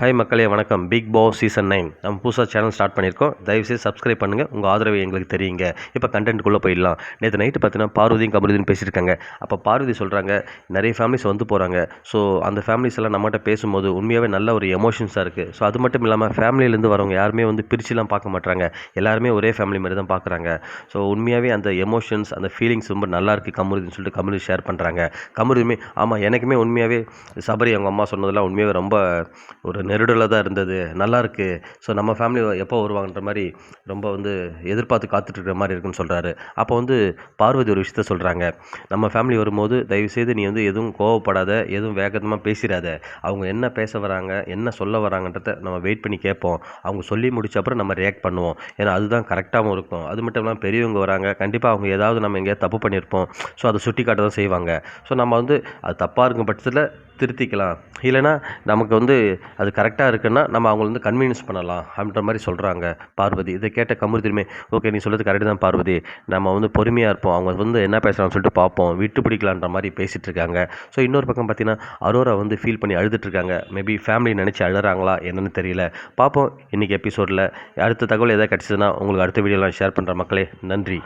Hi மக்களே வணக்கம். Big Boss season nine நம்ம புதுசாக சேனல் ஸ்டார்ட் பண்ணியிருக்கோம். தயவுசெய்து சப்ஸ்கிரைப் பண்ணுங்கள் உங்கள் ஆதரவு எங்களுக்கு தெரியுங்க. இப்போ கண்டென்ட்டுக்குள்ளே போயிடலாம். நேற்று நைட்டு பார்த்தீங்கன்னா பார்வதியும் கமருதியும் பேசியிருக்காங்க. அப்போ பார்வதி சொல்கிறாங்க நிறைய ஃபேமிலிஸ் வந்து போகிறாங்க ஸோ அந்த ஃபேமிலிஸ் எல்லாம் நம்மகிட்ட பேசும்போது உண்மையாகவே நல்ல ஒரு எமோஷன்ஸாக இருக்குது ஸோ அது மட்டும் இல்லாமல் ஃபேமிலியிலேருந்து வரவங்க யாருமே வந்து பிரிச்சுலாம் பார்க்க மாட்டாங்க எல்லாருமே ஒரே ஃபேமிலி மாதிரி தான் பார்க்குறாங்க. ஸோ உண்மையாகவே அந்த எமோஷன்ஸ் அந்த ஃபீலிங்ஸ் ரொம்ப நல்லா இருக்குது கமருதின்னு சொல்லிட்டு கமருதி ஷேர் பண்ணுறாங்க கமருதுமே ஆமாம் எனக்குமே உண்மையாகவே சபரி அவங்க அம்மா சொன்னதெல்லாம் உண்மையாகவே ரொம்ப ஒரு நெருடலாக தான் இருந்தது. நல்லாயிருக்கு ஸோ நம்ம ஃபேமிலி எப்போ வருவாங்கன்ற மாதிரி ரொம்ப வந்து எதிர்பார்த்து காத்துட்டு இருக்கிற மாதிரி இருக்குன்னு சொல்கிறாரு அப்போ வந்து பார்வதி ஒரு விஷயத்த சொல்கிறாங்க நம்ம ஃபேமிலி வரும்போது தயவுசெய்து நீ வந்து எதுவும் கோவப்படாத எதுவும் வேகமாக பேசிடாத. அவங்க என்ன பேச வராங்க என்ன சொல்ல வராங்கன்றத நம்ம வெயிட் பண்ணி கேட்போம். அவங்க சொல்லி முடிச்ச அப்புறம் நம்ம ரியாக்ட் பண்ணுவோம். ஏன்னா அதுதான் கரெக்டாகவும் இருக்கும். அது மட்டும் இல்லாமல் பெரியவங்க வராங்க. கண்டிப்பாக அவங்க ஏதாவது நம்ம எங்கேயாவது தப்பு பண்ணியிருப்போம். ஸோ அதை சுட்டி காட்ட தான் செய்வாங்க. ஸோ நம்ம வந்து அது தப்பாக இருக்கும் பட்சத்தில் திருத்திக்கலாம். இல்லைனா நமக்கு வந்து அது கரெக்டாக இருக்குன்னா நம்ம அவங்கள வந்து கன்வீனியன்ஸ் பண்ணலாம் அப்படின்ற மாதிரி சொல்கிறாங்க பார்வதி. இதை கேட்ட கமுருதியுமே ஓகே நீ சொல்கிறது கரெக்டு தான் பார்வதி. நம்ம வந்து பொறுமையாக இருப்போம். அவங்க வந்து என்ன பேசுகிறான்னு சொல்லிட்டு பார்ப்போம். விட்டு பிடிக்கலான்ற மாதிரி பேசிகிட்டு இருக்காங்க. ஸோ இன்னொரு பக்கம் பார்த்தீங்கன்னா அரோரா வந்து ஃபீல் பண்ணி அழுதுட்டுருக்காங்க மேபி ஃபேமிலி நினச்சி அழுறாங்களா என்னென்னு தெரியல. பார்ப்போம் இன்றைக்கி எபிசோடில் அடுத்த தகவல் எதாவது கிடச்சிதுன்னா உங்களுக்கு அடுத்த வீடியோலாம் ஷேர் பண்ணுற மக்களே. நன்றி.